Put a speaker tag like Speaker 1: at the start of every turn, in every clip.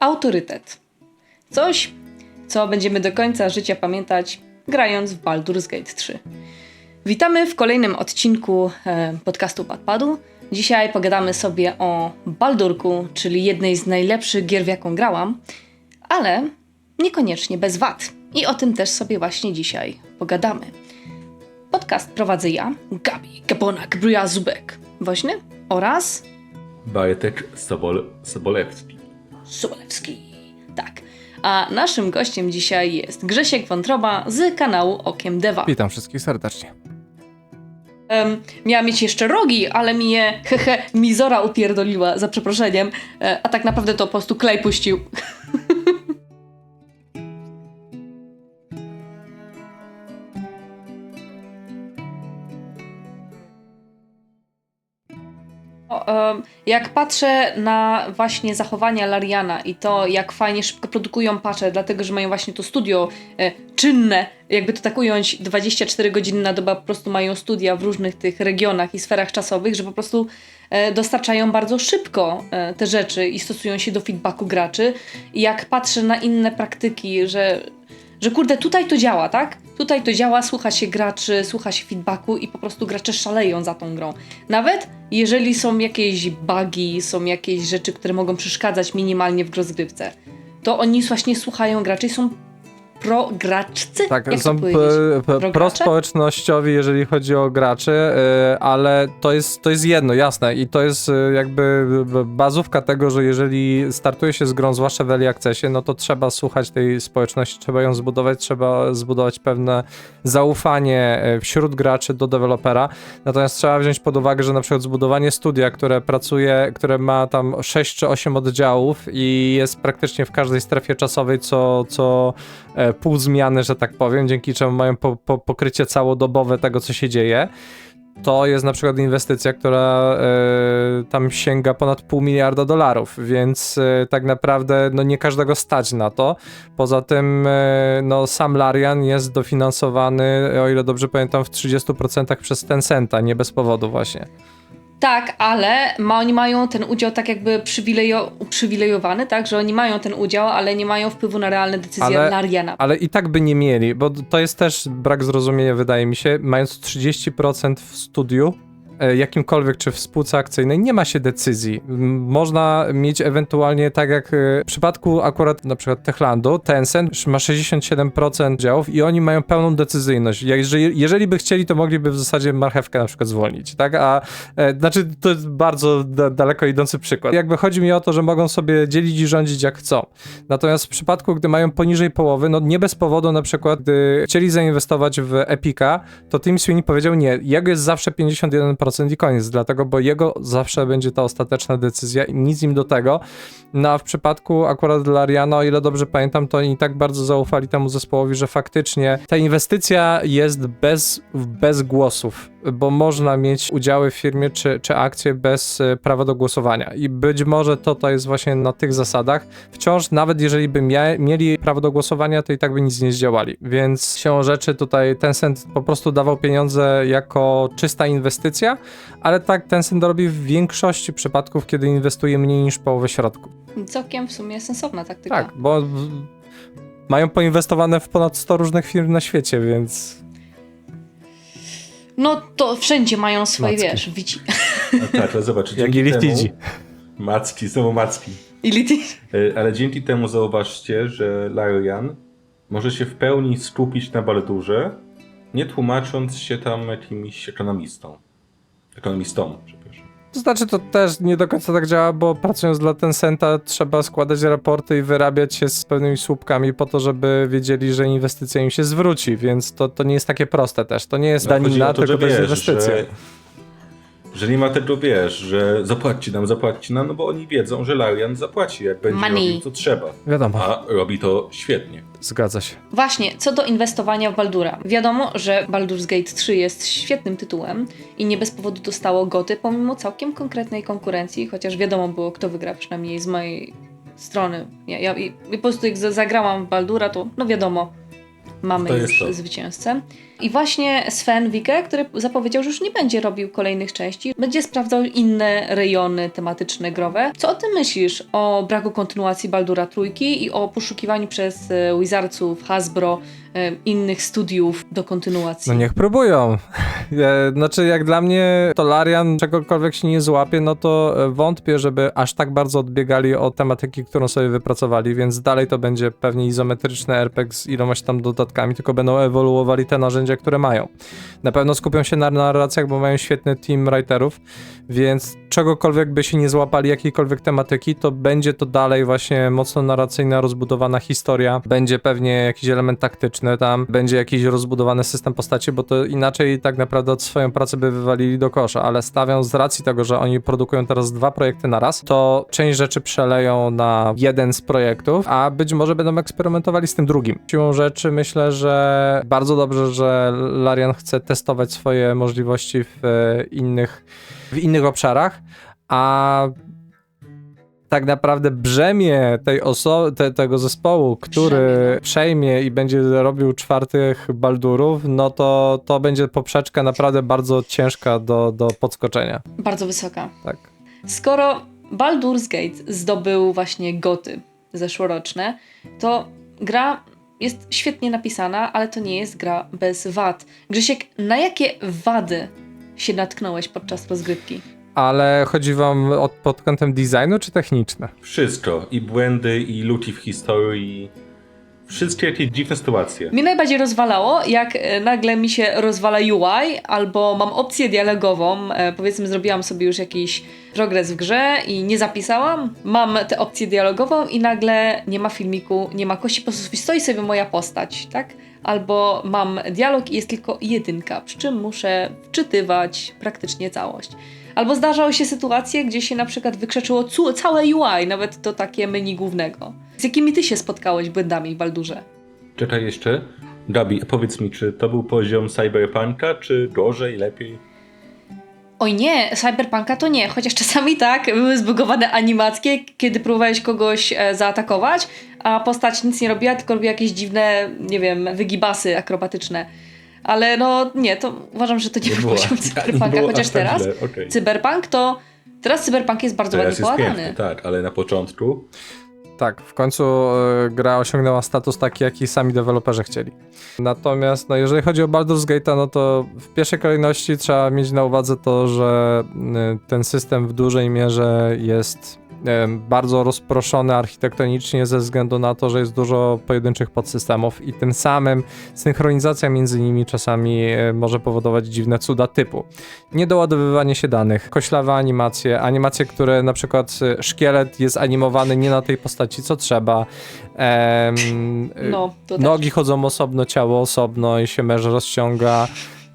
Speaker 1: autorytet. Coś, co będziemy do końca życia pamiętać, grając w Baldur's Gate 3. Witamy w kolejnym odcinku e, podcastu Padpadu. Dzisiaj pogadamy sobie o Baldurku, czyli jednej z najlepszych gier, w jaką grałam, ale niekoniecznie bez wad. I o tym też sobie właśnie dzisiaj pogadamy. Podcast prowadzę ja, Gabi Gabonak Bria Zubek, woźny oraz
Speaker 2: Bartek Sobol Sobolewski.
Speaker 1: Sobolewski. Tak. A naszym gościem dzisiaj jest Grzesiek Wątroba z kanału Okiem Dewa.
Speaker 3: Witam wszystkich serdecznie.
Speaker 1: Em, miała mieć jeszcze rogi, ale mi je, hehe, mizora upierdoliła, za przeproszeniem. E, a tak naprawdę to po prostu klej puścił. O, em, Jak patrzę na właśnie zachowania Lariana i to, jak fajnie szybko produkują patche, dlatego że mają właśnie to studio e, czynne, jakby to tak ująć, 24 godziny na dobę po prostu mają studia w różnych tych regionach i sferach czasowych, że po prostu e, dostarczają bardzo szybko e, te rzeczy i stosują się do feedbacku graczy. I jak patrzę na inne praktyki, że, że kurde, tutaj to działa, tak? Tutaj to działa, słucha się graczy, słucha się feedbacku i po prostu gracze szaleją za tą grą. Nawet jeżeli są jakieś bugi, są jakieś rzeczy, które mogą przeszkadzać minimalnie w rozgrywce, to oni właśnie słuchają graczy i są pro-graczcy?
Speaker 3: Tak,
Speaker 1: Jak
Speaker 3: są prospołecznościowi, jeżeli chodzi o graczy, y, ale to jest, to jest jedno, jasne. I to jest y, jakby bazówka tego, że jeżeli startuje się z grą, zwłaszcza w Early Accessie, no to trzeba słuchać tej społeczności, trzeba ją zbudować, trzeba zbudować pewne zaufanie y, wśród graczy do dewelopera. Natomiast trzeba wziąć pod uwagę, że na przykład zbudowanie studia, które pracuje, które ma tam 6 czy 8 oddziałów i jest praktycznie w każdej strefie czasowej co, co e, pół zmiany, że tak powiem, dzięki czemu mają po, po, pokrycie całodobowe tego, co się dzieje. To jest na przykład inwestycja, która e, tam sięga ponad pół miliarda dolarów, więc e, tak naprawdę no, nie każdego stać na to. Poza tym e, no, sam Larian jest dofinansowany, o ile dobrze pamiętam, w 30% przez Tencenta, nie bez powodu właśnie.
Speaker 1: Tak, ale ma, oni mają ten udział tak jakby przywilejo, uprzywilejowany, tak, że oni mają ten udział, ale nie mają wpływu na realne decyzje
Speaker 3: Ale-
Speaker 1: Lariana.
Speaker 3: Ale i tak by nie mieli, bo to jest też brak zrozumienia, wydaje mi się. Mając 30% w studiu, jakimkolwiek czy w spółce akcyjnej, nie ma się decyzji. Można mieć ewentualnie, tak jak e, w przypadku akurat na przykład Techlandu, Tencent ma 67% działów i oni mają pełną decyzyjność. Jeżeli, jeżeli by chcieli, to mogliby w zasadzie marchewkę na przykład zwolnić, tak? A e, znaczy, to jest bardzo da, daleko idący przykład. Jakby chodzi mi o to, że mogą sobie dzielić i rządzić jak chcą. Natomiast w przypadku, gdy mają poniżej połowy, no nie bez powodu na przykład, gdy chcieli zainwestować w Epika, to Tim Sweeney powiedział nie, jego jest zawsze 51% i koniec, dlatego, bo jego zawsze będzie ta ostateczna decyzja i nic im do tego. No a w przypadku akurat Lariana, o ile dobrze pamiętam, to oni tak bardzo zaufali temu zespołowi, że faktycznie ta inwestycja jest bez, bez głosów, bo można mieć udziały w firmie czy, czy akcje bez e, prawa do głosowania. I być może to, to jest właśnie na tych zasadach. Wciąż, nawet jeżeli by mieli prawo do głosowania, to i tak by nic nie zdziałali. Więc siłą rzeczy tutaj Tencent po prostu dawał pieniądze jako czysta inwestycja, ale tak Tencent robi w większości przypadków, kiedy inwestuje mniej niż połowę środków.
Speaker 1: Całkiem w sumie sensowna taktyka.
Speaker 3: Tak, bo mają poinwestowane w ponad 100 różnych firm na świecie, więc
Speaker 1: No to wszędzie mają swoje,
Speaker 3: Macki.
Speaker 1: wiesz, wici.
Speaker 2: A tak, ale zobacz,
Speaker 3: jak
Speaker 2: dzięki
Speaker 3: i
Speaker 2: temu... Macki, znowu macki.
Speaker 1: Ility.
Speaker 2: E, Ale dzięki temu zauważcie, że Larian może się w pełni skupić na Baldurze, nie tłumacząc się tam jakimś ekonomistą. Ekonomistą, przepraszam.
Speaker 3: To znaczy, to też nie do końca tak działa, bo pracując dla Tencenta trzeba składać raporty i wyrabiać się z pewnymi słupkami po to, żeby wiedzieli, że inwestycja im się zwróci, więc to, to nie jest takie proste też. To nie jest
Speaker 2: No,
Speaker 3: danina,
Speaker 2: to,
Speaker 3: tylko to jest inwestycja.
Speaker 2: Że, że nie ma tego, wiesz, że zapłaćcie nam, zapłaćcie nam, no bo oni wiedzą, że Larian zapłaci, jak będzie
Speaker 1: Money.
Speaker 2: robił co trzeba.
Speaker 3: Wiadomo,
Speaker 2: A robi to świetnie.
Speaker 3: zgadza się.
Speaker 1: Właśnie, co do inwestowania w Baldura. Wiadomo, że Baldur's Gate 3 jest świetnym tytułem i nie bez powodu dostało goty, pomimo całkiem konkretnej konkurencji, chociaż wiadomo było, kto wygra, przynajmniej z mojej strony. Ja, ja, i, i po prostu jak za- zagrałam w Baldura, to no wiadomo, mamy
Speaker 2: To
Speaker 1: już zwycięzcę. I właśnie Sven Wike, który zapowiedział, że już nie będzie robił kolejnych części, będzie sprawdzał inne rejony tematyczne growe. Co o tym myślisz? O braku kontynuacji Baldura Trójki i o poszukiwaniu przez e, Wizardsów, Hasbro, innych studiów do kontynuacji?
Speaker 3: No niech próbują. E, Znaczy, jak dla mnie to Larian czegokolwiek się nie złapie, no to e, wątpię, żeby aż tak bardzo odbiegali od tematyki, którą sobie wypracowali, więc dalej to będzie pewnie izometryczny RPG z ilomaś tam dodatkami, tylko będą ewoluowali te narzędzia, które mają. Na pewno skupią się na narracjach, bo mają świetny team writerów, więc czegokolwiek by się nie złapali, jakiejkolwiek tematyki, to będzie to dalej właśnie mocno narracyjna, rozbudowana historia, będzie pewnie jakiś element taktyczny tam, będzie jakiś rozbudowany system postaci, bo to inaczej tak naprawdę swoją pracę by wywalili do kosza, ale stawiam z racji tego, że oni produkują teraz dwa projekty na raz, to część rzeczy przeleją na jeden z projektów, a być może będą eksperymentowali z tym drugim. Siłą rzeczy myślę, że bardzo dobrze, że Larian chce testować swoje możliwości w e, innych, w innych obszarach, a tak naprawdę brzemię tej oso- te, tego zespołu, który
Speaker 1: Brzemię, no.
Speaker 3: przejmie i będzie robił czwartych Baldurów, no to to będzie poprzeczka naprawdę bardzo ciężka do, do podskoczenia.
Speaker 1: Bardzo wysoka.
Speaker 3: Tak.
Speaker 1: Skoro Baldur's Gate zdobył właśnie goty zeszłoroczne, to gra jest świetnie napisana, ale to nie jest gra bez wad. Grzesiek, na jakie wady się natknąłeś podczas rozgrywki?
Speaker 3: Ale chodzi wam od, pod kątem designu czy techniczne?
Speaker 2: Wszystko. I błędy, i luki w historii. Wszystkie te dziwne sytuacje.
Speaker 1: Mnie najbardziej rozwalało, jak e, nagle mi się rozwala UI, albo mam opcję dialogową, e, powiedzmy zrobiłam sobie już jakiś progres w grze i nie zapisałam, mam tę opcję dialogową i nagle nie ma filmiku, nie ma kości, po prostu stoi sobie moja postać, tak? Albo mam dialog i jest tylko jedynka, przy czym muszę wczytywać praktycznie całość. Albo zdarzały się sytuacje, gdzie się na przykład wykrzeczyło całe UI, nawet to takie menu głównego. Z jakimi ty się spotkałeś błędami w Baldurze?
Speaker 2: Czekaj jeszcze. Gabi, powiedz mi, czy to był poziom cyberpunka, czy gorzej, lepiej?
Speaker 1: Oj nie, Cyberpunka to nie, chociaż czasami tak, były zbugowane animacje, kiedy próbowałeś kogoś e, zaatakować, a postać nic nie robiła, tylko robiła jakieś dziwne, nie wiem, wygibasy akrobatyczne. Ale no nie, to uważam, że to nie, był
Speaker 2: było-
Speaker 1: poziom
Speaker 2: nie
Speaker 1: Cyberpunka, chociaż
Speaker 2: aż tak
Speaker 1: teraz
Speaker 2: okej.
Speaker 1: Cyberpunk to... Teraz Cyberpunk jest bardzo
Speaker 2: Teraz
Speaker 1: ładnie
Speaker 2: jest piękny, tak, ale na początku
Speaker 3: Tak, w końcu e, gra osiągnęła status taki, jaki sami deweloperzy chcieli. Natomiast, no, jeżeli chodzi o Baldur's Gate, no to w pierwszej kolejności trzeba mieć na uwadze to, że ten system w dużej mierze jest bardzo rozproszony architektonicznie ze względu na to, że jest dużo pojedynczych podsystemów i tym samym synchronizacja między nimi czasami może powodować dziwne cuda typu niedoładowywanie się danych, koślawe animacje, animacje, które na przykład e, szkielet jest animowany nie na tej postaci, co trzeba. Em, e,
Speaker 1: No, to tak.
Speaker 3: Nogi chodzą osobno, ciało osobno i się merz rozciąga.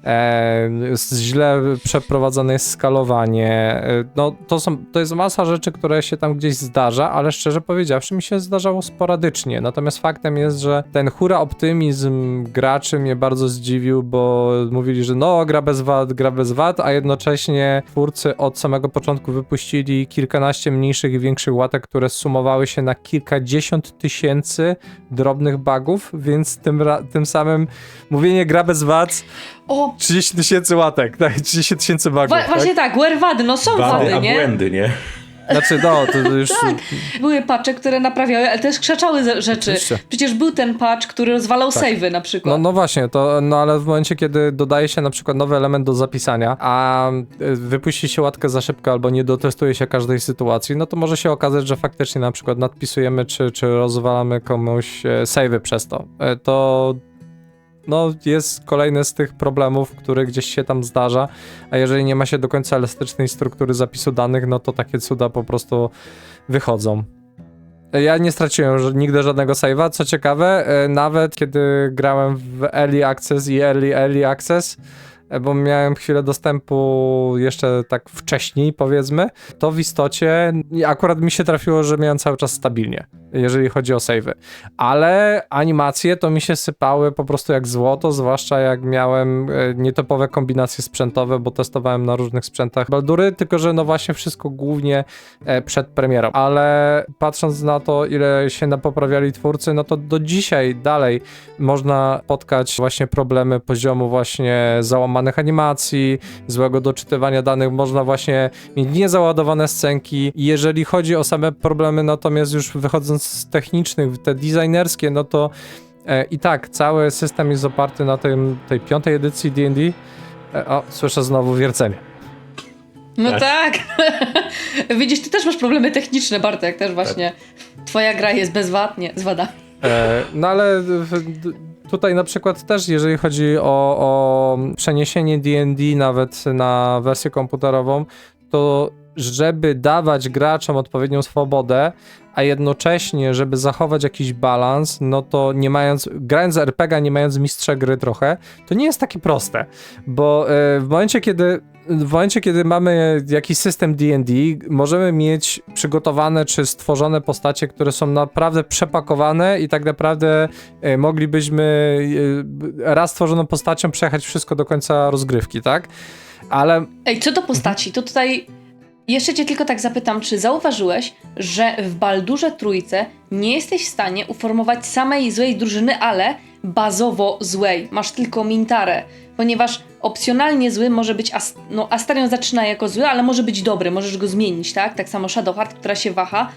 Speaker 3: E, źle przeprowadzone jest skalowanie. E, no, to, są, to jest masa rzeczy, które się tam gdzieś zdarza, ale szczerze powiedziawszy, mi się zdarzało sporadycznie. Natomiast faktem jest, że ten hura optymizm graczy mnie bardzo zdziwił, bo mówili, że no, gra bez wad, gra bez wad, a jednocześnie twórcy od samego początku wypuścili kilkanaście mniejszych i większych łatek, które sumowały się na kilkadziesiąt tysięcy drobnych bugów, więc tym, tym samym mówienie gra bez wad
Speaker 1: O,
Speaker 3: 30 tysięcy łatek, tak, 30 tysięcy bugów,
Speaker 1: wa-
Speaker 3: tak?
Speaker 1: właśnie tak, were wady, no są
Speaker 2: wady,
Speaker 1: wady,
Speaker 2: a
Speaker 1: nie?
Speaker 2: błędy, nie?
Speaker 3: Znaczy, no, to już...
Speaker 1: Były patche, które naprawiały, ale też krzeczały ze- rzeczy.
Speaker 3: Oczywiście.
Speaker 1: Przecież był ten patch, który rozwalał
Speaker 3: Tak.
Speaker 1: save'y na przykład.
Speaker 3: No, no właśnie, to, no ale w momencie, kiedy dodaje się na przykład nowy element do zapisania, a y, wypuści się łatkę za szybko albo nie dotestuje się każdej sytuacji, no to może się okazać, że faktycznie na przykład nadpisujemy czy, czy rozwalamy komuś e, save'y przez to. E, To no, jest kolejny z tych problemów, który gdzieś się tam zdarza, a jeżeli nie ma się do końca elastycznej struktury zapisu danych, no to takie cuda po prostu wychodzą. Ja nie straciłem nigdy żadnego save'a, co ciekawe, e, nawet kiedy grałem w Early Access i Early Early Access, bo miałem chwilę dostępu jeszcze tak wcześniej, powiedzmy, to w istocie akurat mi się trafiło, że miałem cały czas stabilnie, jeżeli chodzi o savey. Ale animacje to mi się sypały po prostu jak złoto, zwłaszcza jak miałem e, nietypowe kombinacje sprzętowe, bo testowałem na różnych sprzętach Baldury, tylko że no właśnie wszystko głównie e, przed premierą. Ale patrząc na to, ile się napoprawiali twórcy, no to do dzisiaj dalej można spotkać właśnie problemy poziomu właśnie załamanych animacji, złego doczytywania danych, można właśnie mieć niezaładowane scenki. I Jeżeli chodzi o same problemy, natomiast już wychodząc z technicznych, te designerskie, no to e, i tak cały system jest oparty na tym, tej piątej edycji D&D. E, o, słyszę znowu wiercenie.
Speaker 1: No
Speaker 2: Tak.
Speaker 1: tak. Widzisz, ty też masz problemy techniczne, Bartek, też właśnie. Twoja gra jest bezwadnie, z wadami.
Speaker 3: E, no ale tutaj na przykład też, jeżeli chodzi o, o przeniesienie D&D nawet na wersję komputerową, to żeby dawać graczom odpowiednią swobodę, a jednocześnie, żeby zachować jakiś balans, no to nie mając, grając RPG, nie mając mistrza gry trochę, to nie jest takie proste, bo e, w momencie, kiedy w momencie, kiedy mamy jakiś system D&D, możemy mieć przygotowane czy stworzone postacie, które są naprawdę przepakowane i tak naprawdę e, moglibyśmy e, raz stworzoną postacią przejechać wszystko do końca rozgrywki, tak? Ale
Speaker 1: Ej, co do postaci, to tutaj jeszcze cię tylko tak zapytam, czy zauważyłeś, że w Baldurze Trójce nie jesteś w stanie uformować samej złej drużyny, ale bazowo złej. Masz tylko Mintarę, ponieważ opcjonalnie zły może być, Ast- no Astarion zaczyna jako zły, ale może być dobry, możesz go zmienić, tak? Tak samo Shadowheart, która się waha,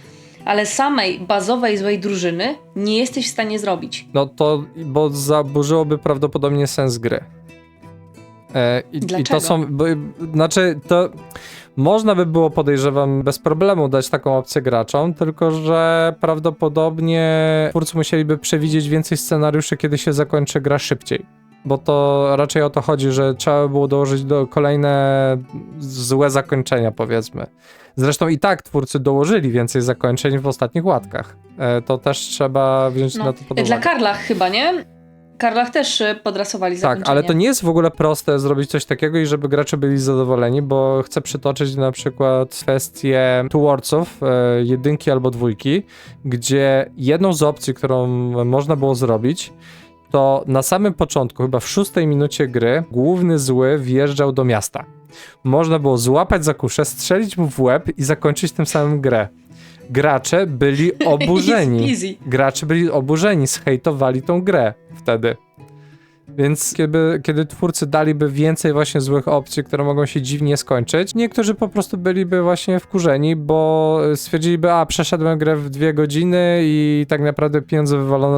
Speaker 1: ale samej bazowej złej drużyny nie jesteś w stanie zrobić.
Speaker 3: no to, bo zaburzyłoby prawdopodobnie sens gry. E, i, I
Speaker 1: Dlaczego?
Speaker 3: to są, bo, znaczy to można by było podejrzewam bez problemu dać taką opcję graczom, tylko że prawdopodobnie twórcy musieliby przewidzieć więcej scenariuszy, kiedy się zakończy gra szybciej. Bo to raczej o to chodzi, że trzeba by było dołożyć do kolejne złe zakończenia, powiedzmy. Zresztą i tak twórcy dołożyli więcej zakończeń w ostatnich łatkach. E, to też trzeba wziąć
Speaker 1: No,
Speaker 3: na to pod uwagę.
Speaker 1: Dla Karlach chyba, nie? Karlach też y, podrasowali
Speaker 3: Tak,
Speaker 1: zakończenie.
Speaker 3: ale to nie jest w ogóle proste zrobić coś takiego i żeby gracze byli zadowoleni, bo chcę przytoczyć na przykład kwestię Towardsów, e, jedynki albo dwójki, gdzie jedną z opcji, którą można było zrobić, to na samym początku, chyba w szóstej minucie gry, główny zły wjeżdżał do miasta. Można było złapać za kuszę, strzelić mu w łeb i zakończyć tym samym grę. Gracze byli oburzeni gracze byli oburzeni, zhejtowali tą grę wtedy. Więc kiedy, kiedy twórcy daliby więcej właśnie złych opcji, które mogą się dziwnie skończyć, niektórzy po prostu byliby właśnie wkurzeni, bo stwierdziliby, a przeszedłem grę w dwie godziny i tak naprawdę pieniądze wywalono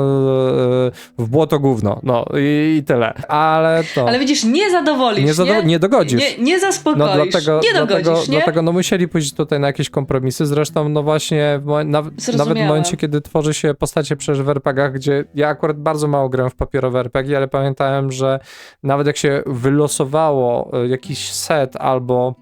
Speaker 3: e, w błoto gówno. No i, i tyle. Ale to...
Speaker 1: Ale widzisz, nie zadowolisz,
Speaker 3: nie, zado- nie dogodzisz.
Speaker 1: Nie, nie zaspokoisz,
Speaker 3: No dlatego,
Speaker 1: nie dogodzisz,
Speaker 3: dlatego,
Speaker 1: nie?
Speaker 3: dlatego no musieli pójść tutaj na jakieś kompromisy. Zresztą no właśnie naw- nawet w momencie, kiedy tworzy się postacie przecież w RPGach, gdzie ja akurat bardzo mało grałem w papierowe RPG, ale pamiętałem, że nawet jak się wylosowało e, jakiś set albo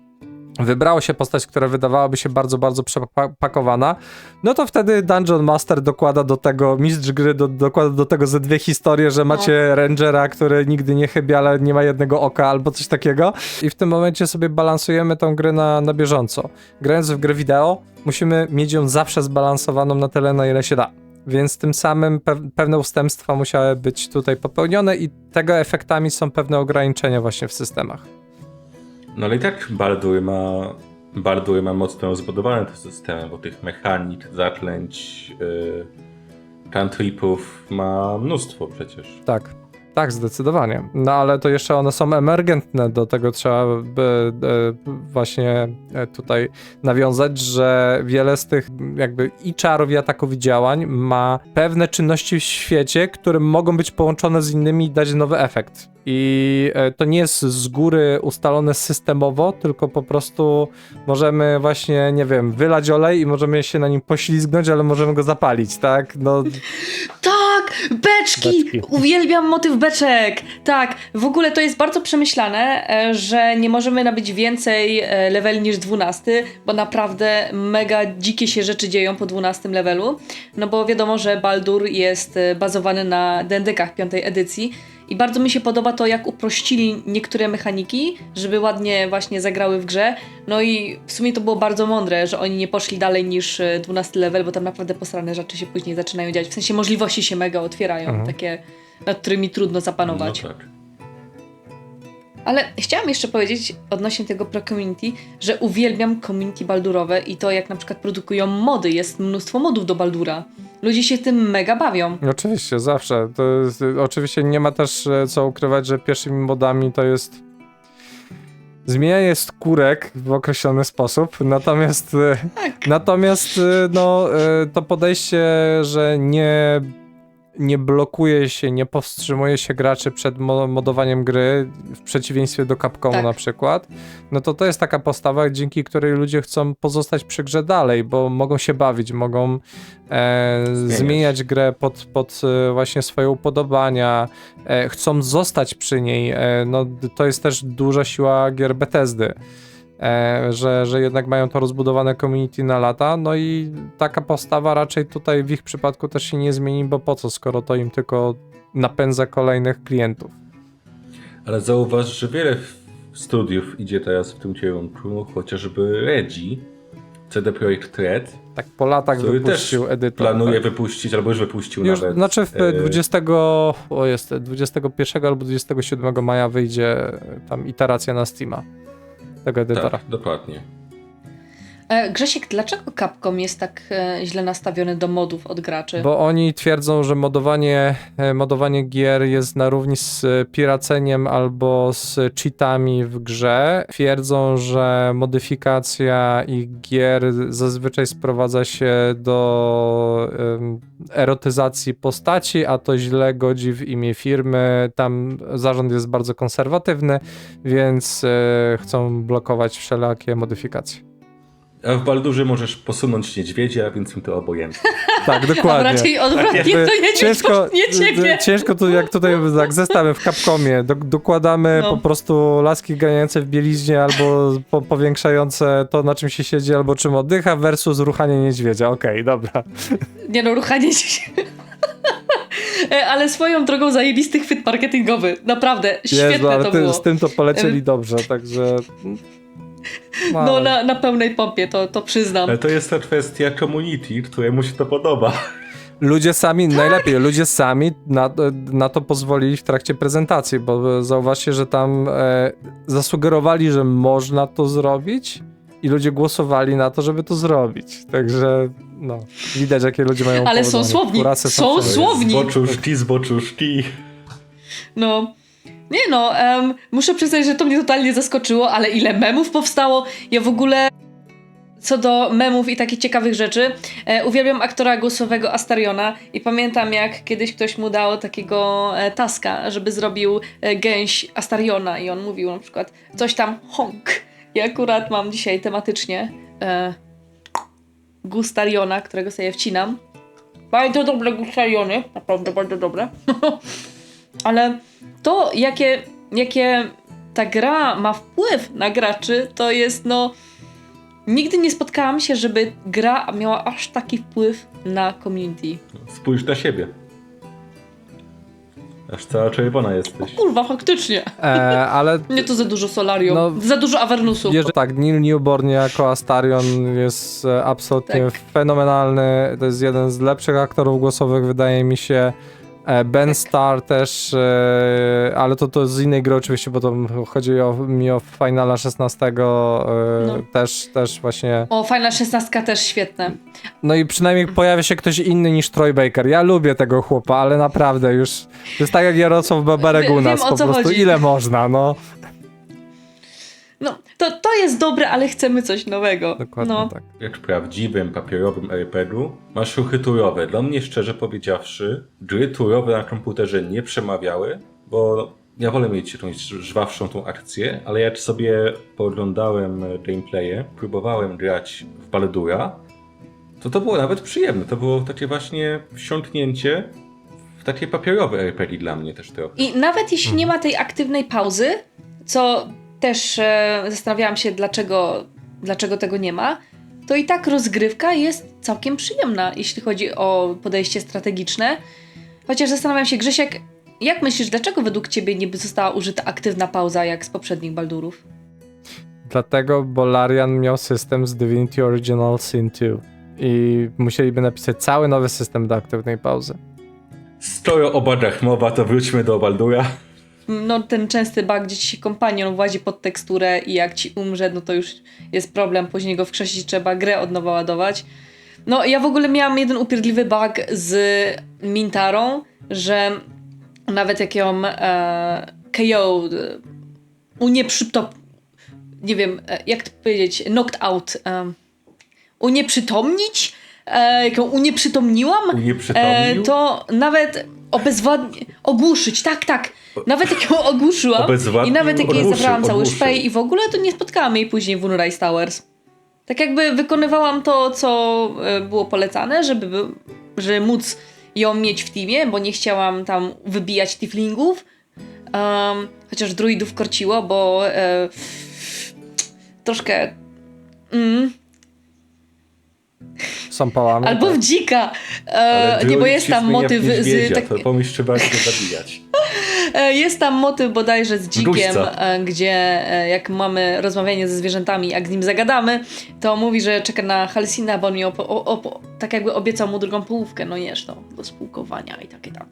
Speaker 3: wybrało się postać, która wydawałaby się bardzo, bardzo przepakowana, no to wtedy Dungeon Master dokłada do tego, mistrz gry do, dokłada do tego ze dwie historie, że macie Rangera, który nigdy nie chybia, ale nie ma jednego oka albo coś takiego i w tym momencie sobie balansujemy tą grę na, na bieżąco. Grając w grę wideo, musimy mieć ją zawsze zbalansowaną na tyle, na ile się da. Więc tym samym pe- pewne ustępstwa musiały być tutaj popełnione i tego efektami są pewne ograniczenia właśnie w systemach.
Speaker 2: No ale i tak Baldur ma, Baldur ma mocno rozbudowane te systemy, bo tych mechanik, zaklęć, yy, cantripów ma mnóstwo przecież.
Speaker 3: Tak, tak, zdecydowanie. No ale to jeszcze one są emergentne, do tego trzeba by e, właśnie e, tutaj nawiązać, że wiele z tych jakby i czarów, i ataków, i działań ma pewne czynności w świecie, które mogą być połączone z innymi i dać nowy efekt. I e, to nie jest z góry ustalone systemowo, tylko po prostu możemy właśnie, nie wiem, wylać olej i możemy się na nim poślizgnąć, ale możemy go zapalić, tak? No,
Speaker 1: Tak, beczki!
Speaker 3: Beczki.
Speaker 1: Uwielbiam motyw beczek! Tak, w ogóle to jest bardzo przemyślane, e, że nie możemy nabyć więcej e, leveli niż 12, bo naprawdę mega dzikie się rzeczy dzieją po 12 levelu. No bo wiadomo, że Baldur jest e, bazowany na dendykach piątej edycji I bardzo mi się podoba to, jak uprościli niektóre mechaniki, żeby ładnie właśnie zagrały w grze. No i w sumie to było bardzo mądre, że oni nie poszli dalej niż e, 12 level, bo tam naprawdę posrane rzeczy się później zaczynają dziać. W sensie możliwości się mega otwierają,
Speaker 3: Mhm.
Speaker 1: takie, nad którymi trudno zapanować.
Speaker 2: No tak.
Speaker 1: Ale chciałam jeszcze powiedzieć odnośnie tego pro community, że uwielbiam community baldurowe i to jak na przykład produkują mody. Jest mnóstwo modów do Baldura. Ludzie się tym mega bawią.
Speaker 3: Oczywiście, zawsze. To jest, oczywiście nie ma też e, co ukrywać, że pierwszymi modami to jest zmienianie skórek w określony sposób, natomiast e,
Speaker 1: Tak.
Speaker 3: natomiast e, no, to podejście, że nie nie blokuje się, nie powstrzymuje się graczy przed mo- modowaniem gry, w przeciwieństwie do Capcomu
Speaker 1: Tak.
Speaker 3: na przykład, no to to jest taka postawa, dzięki której ludzie chcą pozostać przy grze dalej, bo mogą się bawić, mogą e, zmieniać grę pod, pod e, właśnie swoje upodobania, e, chcą zostać przy niej. E, no, to jest też duża siła gier Bethesdy. E, że, że jednak mają to rozbudowane community na lata, no i taka postawa raczej tutaj w ich przypadku też się nie zmieni, bo po co, skoro to im tylko napędza kolejnych klientów.
Speaker 2: Ale zauważ, że wiele studiów idzie teraz w tym kierunku, chociażby Regi, CD Projekt Red,
Speaker 3: Tak po latach wypuścił edytor.
Speaker 2: planuje
Speaker 3: tak.
Speaker 2: wypuścić, albo już wypuścił
Speaker 3: Już,
Speaker 2: nawet.
Speaker 3: znaczy w
Speaker 2: e,
Speaker 3: 20, o jest, 21 albo 27 maja wyjdzie tam iteracja na Steama tego edytora.
Speaker 2: Tak, dokładnie.
Speaker 1: E, Grzesiek, dlaczego Capcom jest tak e, źle nastawiony do modów od graczy?
Speaker 3: Bo oni twierdzą, że modowanie, e, modowanie gier jest na równi z piraceniem albo z cheatami w grze. Twierdzą, że modyfikacja ich gier zazwyczaj sprowadza się do erotyzacji postaci, a to źle godzi w imię firmy. Tam zarząd jest bardzo konserwatywny, więc chcą blokować wszelakie modyfikacje.
Speaker 2: A w Baldurze możesz posunąć niedźwiedzia, więc mi to obojętne.
Speaker 3: Tak,
Speaker 1: A
Speaker 3: dokładnie.
Speaker 1: raczej odwrotnie,
Speaker 3: Jakby
Speaker 1: to jedzie
Speaker 3: ciężko,
Speaker 1: nie ciebie.
Speaker 3: ciężko tu, jak tutaj tak zestawem w Capcomie, do, dokładamy
Speaker 1: No.
Speaker 3: po prostu laski ganiające w bieliźnie albo po, powiększające to, na czym się siedzi, albo czym oddycha versus ruchanie niedźwiedzia. Okej, dobra.
Speaker 1: Nie no, ruchanie się. E, Ale swoją drogą zajebisty chwyt marketingowy. Naprawdę, świetne
Speaker 3: Jezu, ale
Speaker 1: to
Speaker 3: ty,
Speaker 1: było.
Speaker 3: z tym to polecieli dobrze, także...
Speaker 1: No
Speaker 3: ale-
Speaker 1: na, na pełnej pompie, to, to przyznam.
Speaker 2: Ale to jest ta kwestia community, któremu się to podoba.
Speaker 3: Ludzie sami, najlepiej, ludzie sami na, na to pozwolili w trakcie prezentacji, bo zauważcie, że tam e, zasugerowali, że można to zrobić i ludzie głosowali na to, żeby to zrobić. Także, no, widać, jakie ludzie mają
Speaker 1: Ale są słowni, są
Speaker 3: wszędzie.
Speaker 1: słowni.
Speaker 2: Zboczuszki, zboczuszki.
Speaker 1: No. Nie no, em, muszę przyznać, że to mnie totalnie zaskoczyło, ale ile memów powstało. Ja w ogóle co do memów i takich ciekawych rzeczy, e, uwielbiam aktora głosowego Astariona i pamiętam jak kiedyś ktoś mu dał takiego e, taska, żeby zrobił e, gęś Astariona i on mówił na przykład coś tam honk. I akurat mam dzisiaj tematycznie e, Gustariona, którego sobie wcinam. Bardzo dobre Gustariony, naprawdę bardzo dobre. Ale to, jakie, jakie ta gra ma wpływ na graczy, to jest no. Nigdy nie spotkałam się, żeby gra miała aż taki wpływ na community.
Speaker 2: Spójrz na siebie. Aż cała czerwona jesteś.
Speaker 1: Kurwa, faktycznie.
Speaker 3: E, ale
Speaker 1: Nie to za dużo Solarium,
Speaker 3: No,
Speaker 1: za dużo Avernusu.
Speaker 3: Jeżeli, tak, Neil Newborn jako Astarion jest e, absolutnie
Speaker 1: Tak.
Speaker 3: fenomenalny. To jest jeden z lepszych aktorów głosowych, wydaje mi się. E, Ben Starr też, e, ale to, to z innej gry oczywiście, bo to chodzi o, mi o Finala 16. E,
Speaker 1: No.
Speaker 3: też, też właśnie.
Speaker 1: O, fajna szesnastka też świetne.
Speaker 3: No i przynajmniej pojawia się ktoś inny niż Troy Baker. Ja lubię tego chłopa, ale naprawdę już. To jest tak jak Jarosław Babaregunas.
Speaker 1: Wiem, o
Speaker 3: Po
Speaker 1: co
Speaker 3: prostu
Speaker 1: chodzi.
Speaker 3: ile można, no.
Speaker 1: No, to, to jest dobre, ale chcemy coś nowego.
Speaker 3: Dokładnie
Speaker 1: no.
Speaker 3: tak.
Speaker 2: Jak w prawdziwym papierowym RPG-u masz ruchy turowe. Dla mnie, szczerze powiedziawszy, gry turowe na komputerze nie przemawiały, bo ja wolę mieć jakąś żwawszą tą akcję, ale jak sobie pooglądałem gameplaye, próbowałem grać w Baldura, to to było nawet przyjemne. To było takie właśnie wsiąknięcie w takie papierowe RPG dla mnie też trochę.
Speaker 1: I nawet jeśli nie ma tej aktywnej pauzy, co też e, zastanawiałam się, dlaczego, dlaczego tego nie ma, to i tak rozgrywka jest całkiem przyjemna, jeśli chodzi o podejście strategiczne. Chociaż zastanawiam się, Grzesiek, jak myślisz, dlaczego według ciebie nie została użyta aktywna pauza jak z poprzednich Baldurów?
Speaker 3: Dlatego, bo Larian miał system z Divinity Original Sin 2 i musieliby napisać cały nowy system do aktywnej pauzy.
Speaker 2: Skoro o badach mowa, to wróćmy do Baldura.
Speaker 1: No ten częsty bug, gdzie ci się kompanion włazi pod teksturę i jak ci umrze, no to już jest problem, później go wkrzesić trzeba grę od nowa ładować. No ja w ogóle miałam jeden upierdliwy bug z Mintarą, że nawet jak ją e, KO e, unieprzytop... nie wiem, e, jak to powiedzieć, knocked out, e, unieprzytomnić? E, jak ją unieprzytomniłam?
Speaker 2: Unieprzytomnił?
Speaker 1: E, to nawet obezwładnie... Ogłuszyć, tak, tak. Nawet jak ją ogłuszyłam
Speaker 2: Obezwładnił,
Speaker 1: i nawet jak jej
Speaker 2: ogłuszył,
Speaker 1: zabrałam cały
Speaker 2: ogłuszył.
Speaker 1: szpej i w ogóle, to nie spotkałam jej później w Moonrise Towers. Tak jakby wykonywałam to, co e, było polecane, żeby, by- żeby móc ją mieć w teamie, bo nie chciałam tam wybijać tiflingów. Chociaż druidów korciło, bo e, troszkę... Mm,
Speaker 3: Pałamy.
Speaker 1: albo
Speaker 3: tak.
Speaker 1: w dzika. E, nie, bo jest tam motyw z... Tak,
Speaker 2: pomyśl, trzeba się zabijać.
Speaker 1: E, Jest tam motyw bodajże z dzikiem,
Speaker 2: Gruźca.
Speaker 1: e, gdzie e, jak mamy rozmawianie ze zwierzętami, jak z nim zagadamy, to mówi, że czeka na Halsina, bo on mi opo- o- opo- tak jakby obiecał mu drugą połówkę, no jesz no, do spółkowania i takie tam.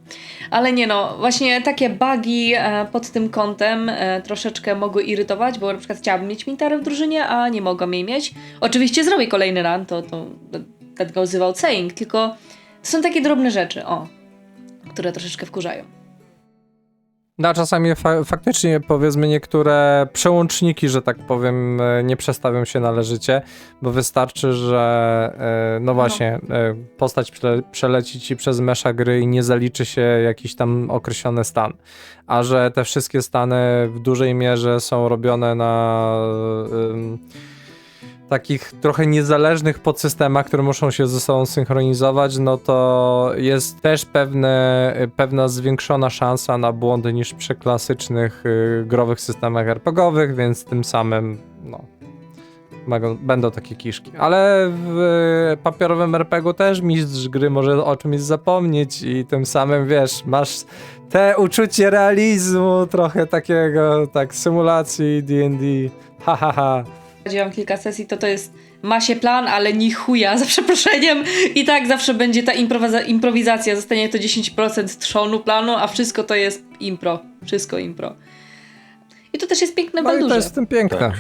Speaker 1: Ale nie no, właśnie takie bugi pod tym kątem troszeczkę mogły irytować, bo na przykład chciałabym mieć Mintarę w drużynie, a nie mogłam jej mieć. Oczywiście zrobię kolejny run, to, to that goes without saying, tylko to są takie drobne rzeczy, o, które troszeczkę wkurzają.
Speaker 3: No, a czasami fa- faktycznie powiedzmy niektóre przełączniki, że tak powiem, e, nie przestawią się należycie, bo wystarczy, że e, no właśnie, e, postać prze- przeleci ci przez mesza gry i nie zaliczy się jakiś tam określony stan. A że te wszystkie stany w dużej mierze są robione na takich trochę niezależnych podsystemach, które muszą się ze sobą synchronizować, no to jest też pewne, pewna zwiększona szansa na błędy niż przy klasycznych y, growych systemach RPGowych, więc tym samym no, będą takie kiszki. Ale w y, papierowym RPG też mistrz gry może o czymś zapomnieć i tym samym, wiesz, masz te uczucie realizmu, trochę takiego, tak, symulacji D&D, ha, ha, ha.
Speaker 1: Prowadziłam kilka sesji, to to jest ma się plan, ale ni chuja, za przeproszeniem. I tak zawsze będzie ta improwiza- improwizacja, zostanie to 10% trzonu planu, a wszystko to jest impro. Wszystko impro. I to też jest piękne w
Speaker 3: No to jest w tym piękne.
Speaker 2: Tak.